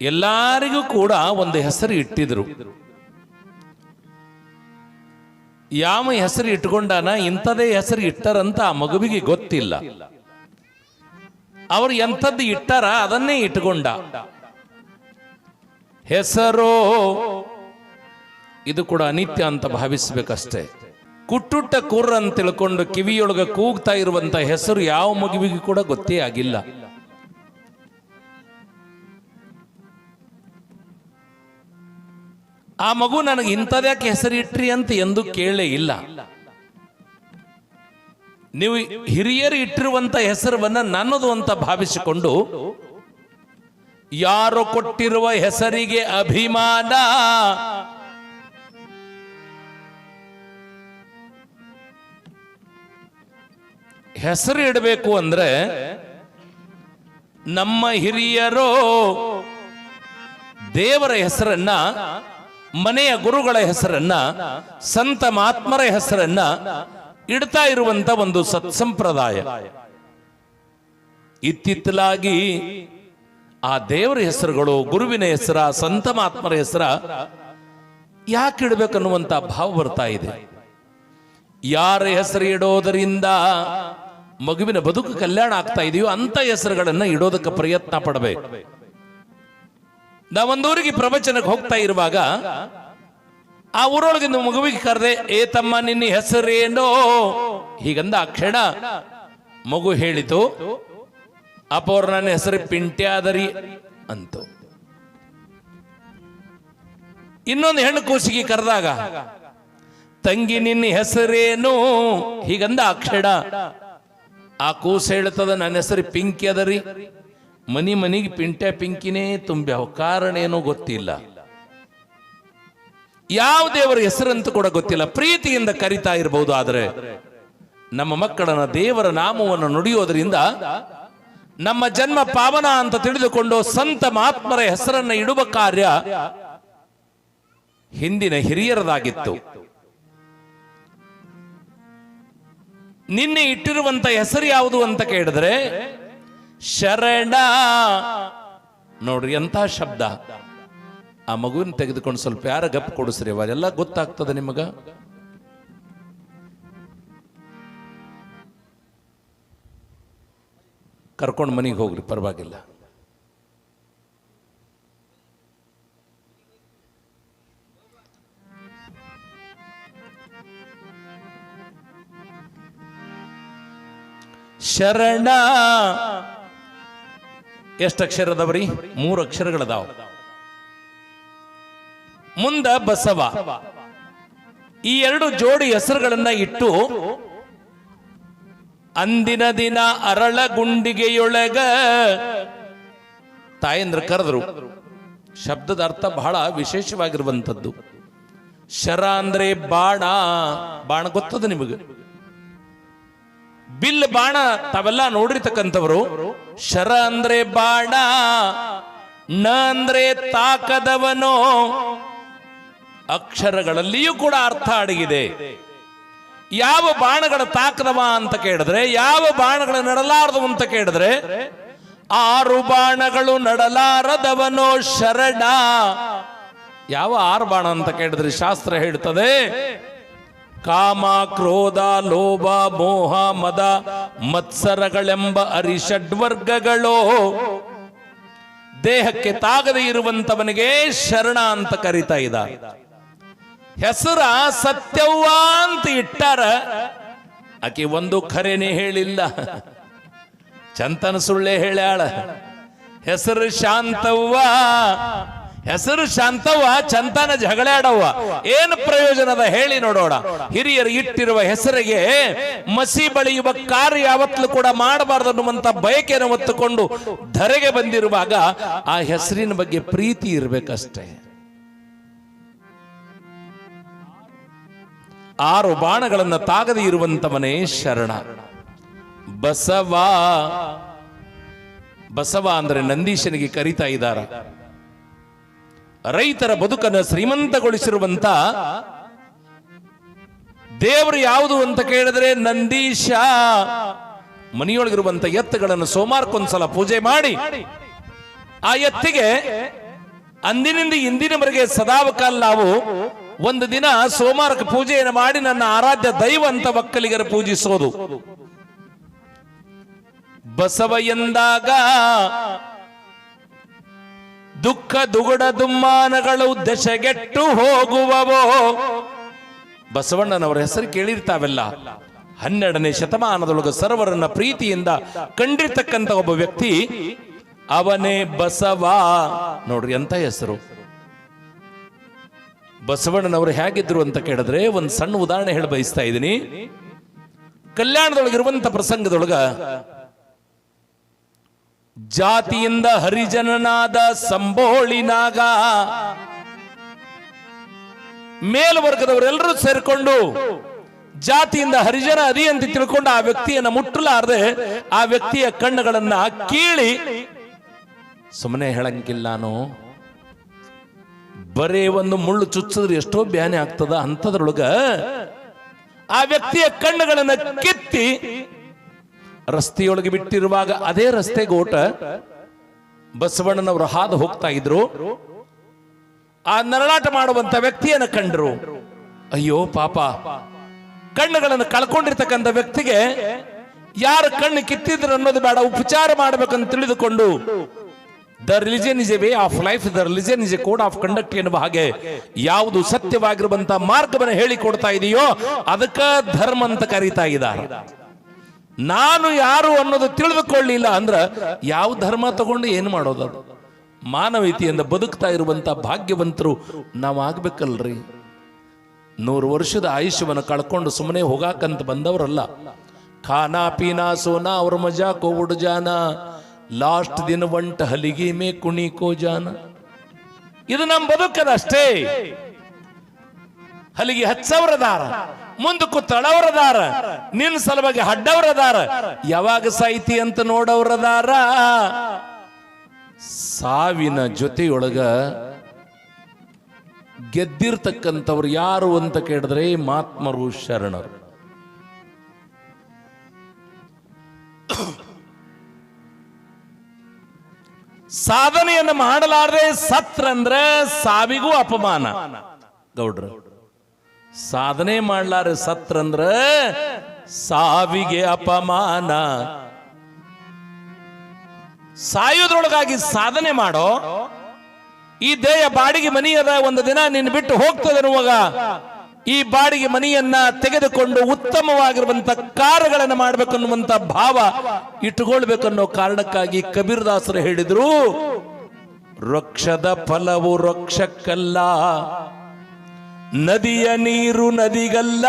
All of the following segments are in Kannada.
ಎಲ್ಲರಿಗೂ ಕೂಡ ಒಂದು ಹೆಸರು ಇಟ್ಟಿದ್ರು. ಯಾವ ಹೆಸರು ಇಟ್ಕೊಂಡಾನ ಇಂಥದೇ ಹೆಸರು ಇಟ್ಟರಂತ ಆ ಮಗುವಿಗೆ ಗೊತ್ತಿಲ್ಲ. ಅವರು ಎಂಥದ್ದು ಇಟ್ಟಾರ ಅದನ್ನೇ ಇಟ್ಕೊಂಡ. ಹೆಸರು, ಇದು ಕೂಡ ಅನಿತ್ಯ ಅಂತ ಭಾವಿಸ್ಬೇಕಷ್ಟೇ. ಕುಟ್ಟುಟ್ಟ ಕೂರ್ರ ಅಂತ ತಿಳ್ಕೊಂಡು ಕಿವಿಯೊಳಗ ಕೂಗ್ತಾ ಇರುವಂತ ಹೆಸರು ಯಾವ ಮಗುವಿಗೂ ಕೂಡ ಗೊತ್ತೇ ಆಗಿಲ್ಲ. ಆ ಮಗು ನನಗೆ ಇಂಥದ್ಯಾಕೆ ಹೆಸರಿಟ್ರಿ ಅಂತ ಎಂದು ಕೇಳೇ ಇಲ್ಲ. ನೀವು ಹಿರಿಯರು ಇಟ್ಟಿರುವಂತ ಹೆಸರನ್ನ ನನ್ನದು ಅಂತ ಭಾವಿಸಿಕೊಂಡು ಯಾರು ಕೊಟ್ಟಿರುವ ಹೆಸರಿಗೆ ಅಭಿಮಾನ? ಹೆಸರು ಇಡಬೇಕು ಅಂದ್ರೆ ನಮ್ಮ ಹಿರಿಯರು ದೇವರ ಹೆಸರನ್ನ ಮನೆಯ ಗುರುಗಳ ಹೆಸರನ್ನ, ಸಂತ ಮಹಾತ್ಮರ ಹೆಸರನ್ನ ಇಡ್ತಾ ಇರುವಂತ ಒಂದು ಸತ್ಸಂಪ್ರದಾಯ. ಇತ್ತಿತ್ತಲಾಗಿ ಆ ದೇವರ ಹೆಸರುಗಳು, ಗುರುವಿನ ಹೆಸರ, ಸಂತ ಮಹಾತ್ಮರ ಹೆಸರ ಯಾಕೆ ಇಡಬೇಕನ್ನುವಂತ ಭಾವ ಬರ್ತಾ ಇದೆ. ಯಾರ ಹೆಸರು ಇಡೋದರಿಂದ ಮಗುವಿನ ಬದುಕು ಕಲ್ಯಾಣ ಆಗ್ತಾ ಇದೆಯೋ ಅಂತ ಹೆಸರುಗಳನ್ನ ಇಡೋದಕ್ಕೆ ಪ್ರಯತ್ನ ಪಡಬೇಕು. ನಾವೊಂದೂರಿಗೆ ಪ್ರವಚನಕ್ಕೆ ಹೋಗ್ತಾ ಇರುವಾಗ ಆ ಊರೊಳಗೆ ಒಂದು ಮಗುವಿಗೆ ಕರೆದೆ, ಏ ತಮ್ಮ, ನಿನ್ನ ಹೆಸರೇನೋ? ಹೀಗಂದ ಆ ಕ್ಷಣ ಮಗು ಹೇಳಿತು ಅಪೋರ್ ನನ್ನ ಹೆಸರು ಪಿಂಟ್ಯಾದರಿ ಅಂತು. ಇನ್ನೊಂದು ಹೆಣ್ಣು ಕೂಸಿಗೆ ಕರೆದಾಗ, ತಂಗಿ, ನಿನ್ನ ಹೆಸರೇನು? ಹೀಗಂದ ಆ ಕ್ಷಣ ಆ ಕೂಸು ಹೇಳ್ತದ, ನನ್ನ ಹೆಸರು ಪಿಂಕಿ ಅದರಿ ಮನಿ ಮನಿಗೆ ಪಿಂಟೆ ಪಿಂಕಿನೇ ತುಂಬ್ಯಾವ. ಕಾರಣ ಏನೋ ಗೊತ್ತಿಲ್ಲ. ಯಾವ ದೇವರ ಹೆಸರಂತೂ ಕೂಡ ಗೊತ್ತಿಲ್ಲ. ಪ್ರೀತಿಯಿಂದ ಕರಿತಾ ಇರಬಹುದು ಆದರೆ ನಮ್ಮ ಮಕ್ಕಳನ್ನ ದೇವರ ನಾಮವನ್ನು ನುಡಿಯೋದ್ರಿಂದ ನಮ್ಮ ಜನ್ಮ ಪಾವನ ಅಂತ ತಿಳಿದುಕೊಂಡು ಸಂತ ಮಹಾತ್ಮರ ಹೆಸರನ್ನ ಇಡುವ ಕಾರ್ಯ ಹಿಂದಿನ ಹಿರಿಯರದಾಗಿತ್ತು. ನಿನ್ನೆ ಇಟ್ಟಿರುವಂತ ಹೆಸರು ಯಾವುದು ಅಂತ ಕೇಳಿದ್ರೆ ಶರಣ. ನೋಡ್ರಿ ಎಂತ ಶಬ್ದ. ಆ ಮಗುವಿನ ತೆಗೆದುಕೊಂಡು ಸ್ವಲ್ಪ ಯಾರ ಗಪ್ ಕೊಡಿಸ್ರಿ ಅವರೆಲ್ಲ ಗೊತ್ತಾಗ್ತದೆ ನಿಮಗ? ಕರ್ಕೊಂಡು ಮನೆಗೆ ಹೋಗ್ರಿ, ಪರವಾಗಿಲ್ಲ. ಶರಣ. ಎಷ್ಟು ಅಕ್ಷರ ಅದಾವ್ರಿ ಮೂರು ಅಕ್ಷರಗಳದಾವ. ಮುಂದ ಬಸವ. ಈ ಎರಡು ಜೋಡಿ ಹೆಸರುಗಳನ್ನ ಇಟ್ಟು ಅಂದಿನ ದಿನ ಅರಳ ಗುಂಡಿಗೆಯೊಳಗ ತಾಯಂದ್ರ ಕರೆದ್ರು. ಶಬ್ದದ ಅರ್ಥ ಬಹಳ ವಿಶೇಷವಾಗಿರುವಂಥದ್ದು ಶರ ಅಂದ್ರೆ ಬಾಣ. ಬಾಣ ಗೊತ್ತದ ನಿಮಗೆ? ಬಿಲ್ ಬಾಣ ತಾವೆಲ್ಲ ನೋಡಿರ್ತಕ್ಕಂಥವ್ರು. ಶರ ಅಂದ್ರೆ ಬಾಣ, ನ ಅಂದ್ರೆ ತಾಕದವನು. ಅಕ್ಷರಗಳಲ್ಲಿಯೂ ಕೂಡ ಅರ್ಥ ಅಡಗಿದೆ. ಯಾವ ಬಾಣಗಳ ತಾಕದವ ಅಂತ ಕೇಳಿದ್ರೆ, ಯಾವ ಬಾಣಗಳ ನಡಲಾರದವು ಅಂತ ಕೇಳಿದ್ರೆ, ಆರು ಬಾಣಗಳು ನಡಲಾರದವನೋ ಶರಣ. ಯಾವ ಆರು ಬಾಣ ಅಂತ ಕೇಳಿದ್ರೆ ಶಾಸ್ತ್ರ ಹೇಳ್ತದೆ ಕಾಮ, ಕ್ರೋಧ, ಲೋಭ, ಮೋಹ, ಮದ, ಮತ್ಸರಗಳೆಂಬ ಅರಿಷಡ್ವರ್ಗಗಳು ದೇಹಕ್ಕೆ ತಾಗದೆ ಇರುವಂತವನಿಗೆ ಶರಣ ಅಂತ ಕರಿತಾ ಇದ್ದ ಹೆಸರ ಸತ್ಯವ್ವ ಅಂತ ಇಟ್ಟಾರ. ಆಕೆ ಒಂದು ಖರೇನೆ ಹೇಳಿಲ್ಲ. ಚಂತನ ಸುಳ್ಳೆ ಹೇಳ್ಯಾಳ. ಹೆಸರು ಶಾಂತವ್ವ. ಹೆಸರು ಶಾಂತವ್ವ ಚಂತನ ಜಗಳಾಡವ್ವ ಏನು ಪ್ರಯೋಜನದ ಹೇಳಿ ನೋಡೋಣ. ಹಿರಿಯರು ಇಟ್ಟಿರುವ ಹೆಸರಿಗೆ ಮಸಿ ಬಳಿಯುವ ಕಾರ್ಯ ಯಾವತ್ತೂ ಕೂಡ ಮಾಡಬಾರದು ಅನ್ನುವಂತ ಬಯಕೆಯನ್ನು ಹೊತ್ತುಕೊಂಡು ಧರೆಗೆ ಬಂದಿರುವಾಗ ಆ ಹೆಸರಿನ ಬಗ್ಗೆ ಪ್ರೀತಿ ಇರಬೇಕಷ್ಟೇ. ಆರು ಬಾಣಗಳನ್ನು ತಾಗದೇ ಇರುವಂತವನೇ ಶರಣ. ಬಸವ. ಬಸವ ಅಂದ್ರೆ ನಂದೀಶನಿಗೆ ಕರಿತಾ ಇದ್ದಾರ. ರೈತರ ಬದುಕನ್ನು ಶ್ರೀಮಂತಗೊಳಿಸಿರುವಂತ ದೇವರು ಯಾವುದು ಅಂತ ಕೇಳಿದ್ರೆ ನಂದೀಶ. ಮನೆಯೊಳಗಿರುವಂತ ಎತ್ತುಗಳನ್ನು ಸೋಮಾರ್ಕೊಂದ್ಸಲ ಪೂಜೆ ಮಾಡಿ. ಆ ಎತ್ತಿಗೆ ಅಂದಿನಿಂದ ಇಂದಿನವರೆಗೆ ಸದಾವಕಾಲ ನಾವು ಒಂದು ದಿನ ಸೋಮವಾರಕ್ಕೆ ಪೂಜೆಯನ್ನು ಮಾಡಿ ನನ್ನ ಆರಾಧ್ಯ ದೈವ ಅಂತ ಒಕ್ಕಲಿಗರ ಪೂಜಿಸೋದು. ಬಸವ ಎಂದಾಗ ದುಃಖ ದುಗುಡ ದುಮ್ಮಾನಗಳು ದಶಗೆಟ್ಟು ಹೋಗುವವೋ? ಬಸವಣ್ಣನವರ ಹೆಸರು ಕೇಳಿರ್ತಾವೆಲ್ಲ. ಹನ್ನೆರಡನೇ ಶತಮಾನದೊಳಗೆ ಸರ್ವರನ್ನ ಪ್ರೀತಿಯಿಂದ ಕಂಡಿರ್ತಕ್ಕಂಥ ಒಬ್ಬ ವ್ಯಕ್ತಿ, ಅವನೇ ಬಸವ. ನೋಡ್ರಿ ಎಂತ ಹೆಸರು. ಬಸವಣ್ಣನವರು ಹೇಗಿದ್ರು ಅಂತ ಕೇಳಿದ್ರೆ ಒಂದು ಸಣ್ಣ ಉದಾಹರಣೆ ಹೇಳಿ ಬಯಸ್ತಾ ಇದ್ದೀನಿ. ಕಲ್ಯಾಣದೊಳಗಿರುವಂತ ಪ್ರಸಂಗದೊಳಗ ಜಾತಿಯಿಂದ ಹರಿಜನನಾದ ಸಂಬೋಳಿನಾಗ ಮೇಲ್ವರ್ಗದವರೆಲ್ಲರೂ ಸೇರಿಕೊಂಡು ಜಾತಿಯಿಂದ ಹರಿಜನ ಅರಿ ಅಂತ ತಿಳ್ಕೊಂಡು ಆ ವ್ಯಕ್ತಿಯನ್ನ ಮುಟ್ಟಲಾರದೆ ಆ ವ್ಯಕ್ತಿಯ ಕಣ್ಣುಗಳನ್ನ ಕೀಳಿ ಸುಮ್ಮನೆ ಹೇಳಂಗಿಲ್ಲಾನು ಬರೇ ಒಂದು ಮುಳ್ಳು ಚುಚ್ಚಿದ್ರೆ ಎಷ್ಟೋ ಬ್ಯಾನೆ ಆಗ್ತದ ಅಂತದ್ರೊಳಗ ಆ ವ್ಯಕ್ತಿಯ ಕಣ್ಣುಗಳನ್ನ ಕಿತ್ತಿ ರಸ್ತೆಯೊಳಗೆ ಬಿಟ್ಟಿರುವಾಗ ಅದೇ ರಸ್ತೆಗೆ ಓಟ ಬಸವಣ್ಣನವರು ಹಾದು ಹೋಗ್ತಾ ಇದ್ರು. ಆ ನರಳಾಟ ಮಾಡುವಂತ ವ್ಯಕ್ತಿಯನ್ನು ಕಂಡ್ರು. ಅಯ್ಯೋ ಪಾಪ. ಕಣ್ಣುಗಳನ್ನು ಕಳ್ಕೊಂಡಿರ್ತಕ್ಕಂಥ ವ್ಯಕ್ತಿಗೆ ಯಾರು ಕಣ್ಣು ಕಿತ್ತಿದ್ರು ಅನ್ನೋದು ಬೇಡ, ಉಪಚಾರ ಮಾಡಬೇಕಂತ ತಿಳಿದುಕೊಂಡು, the religion is a way of life, the religion is a code of conduct ಎನ್ನುವ ಹಾಗೆ ಯಾವುದು ಸತ್ಯವಾಗಿರುವಂತಹ ಮಾರ್ಗವನ್ನು ಹೇಳಿಕೊಡ್ತಾ ಇದೆಯೋ, ಅದಕ್ಕ ಧರ್ಮ ಅಂತ ಕರೀತಾ ಇದ್ದಾರೆ. ನಾನು ಯಾರು ಅನ್ನೋದು ತಿಳಿದುಕೊಳ್ಳಿಲ್ಲ ಅಂದ್ರ ಯಾವ ಧರ್ಮ ತಗೊಂಡು ಏನು ಮಾಡೋದು ಮಾನವೀಯತೆಯಿಂದ ಬದುಕ್ತಾ ಇರುವಂತ ಭಾಗ್ಯವಂತರು ನಾವು ಆಗ್ಬೇಕಲ್ರಿ ನೂರು ವರ್ಷದ ಆಯುಷ್ಯವನ್ನು ಕಳ್ಕೊಂಡು ಸುಮ್ಮನೆ ಹೋಗಾಕಂತ ಬಂದವರಲ್ಲ. ಖಾನಾ ಪೀನಾ ಸೋನಾ ಅವ್ರ ಮಜಾ ಕೋವುಡ್ ಜಾನ. ಲಾಸ್ಟ್ ದಿನ ಒಂಟ ಹಲಿಗೆ ಮೇ ಕುಣಿ ಕೋ ಜಾನ. ಇದು ನಮ್ಮ ಬದುಕದಷ್ಟೇ. ಹಲಿಗೆ ಹಚ್ಚವರದಾರ ಮುಂದಕ್ಕೂ ತಳವರದಾರ. ನಿನ್ನ ಸಲುವಾಗಿ ಹಡ್ಡವರದಾರ. ಯಾವಾಗ ಸಾಯ್ತಿ ಅಂತ ನೋಡವರದಾರ? ಸಾವಿನ ಜೊತೆಯೊಳಗ ಗೆದ್ದಿರ್ತಕ್ಕಂಥವ್ರು ಯಾರು ಅಂತ ಕೇಳಿದ್ರೆ ಮಾತ್ಮರು ಶರಣರು. ಸಾಧನೆಯನ್ನು ಮಾಡಲಾರದೆ ಸತ್ರಂದ್ರೆ ಸಾವಿಗೂ ಅಪಮಾನ. ಗೌಡ್ರು. ಸಾಧನೆ ಮಾಡ್ಲಾರ ಸತ್ರಂದ್ರ ಸಾವಿಗೆ ಅಪಮಾನ. ಸಾಯೋದ್ರೊಳಗಾಗಿ ಸಾಧನೆ ಮಾಡೋ, ಈ ದೇಹ ಬಾಡಿಗೆ ಮನಿ ಒಂದು ದಿನ ನಿನ್ನ ಬಿಟ್ಟು ಹೋಗ್ತದೆ ನೋವಾಗ ಈ ಬಾಡಿಗೆ ಮನೆಯನ್ನ ತೆಗೆದುಕೊಂಡು ಉತ್ತಮವಾಗಿರುವಂತ ಕಾರ್ಯಗಳನ್ನು ಮಾಡ್ಬೇಕನ್ನುವಂತ ಭಾವ ಇಟ್ಟುಕೊಳ್ಬೇಕನ್ನೋ ಕಾರಣಕ್ಕಾಗಿ ಕಬೀರ್ ದಾಸರು ಹೇಳಿದ್ರು ವೃಕ್ಷದ ಫಲವು ವೃಕ್ಷಕ್ಕಲ್ಲ ನದಿಯ ನೀರು ನದಿಗಲ್ಲ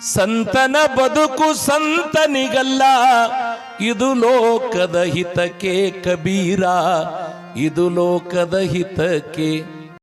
ಸಂತನ ಬದುಕು ಸಂತನಿಗಲ್ಲ. ಇದು ಲೋಕದ ಹಿತಕ್ಕೆ ಕಬೀರ ಇದು ಲೋಕದ ಹಿತಕ್ಕೆ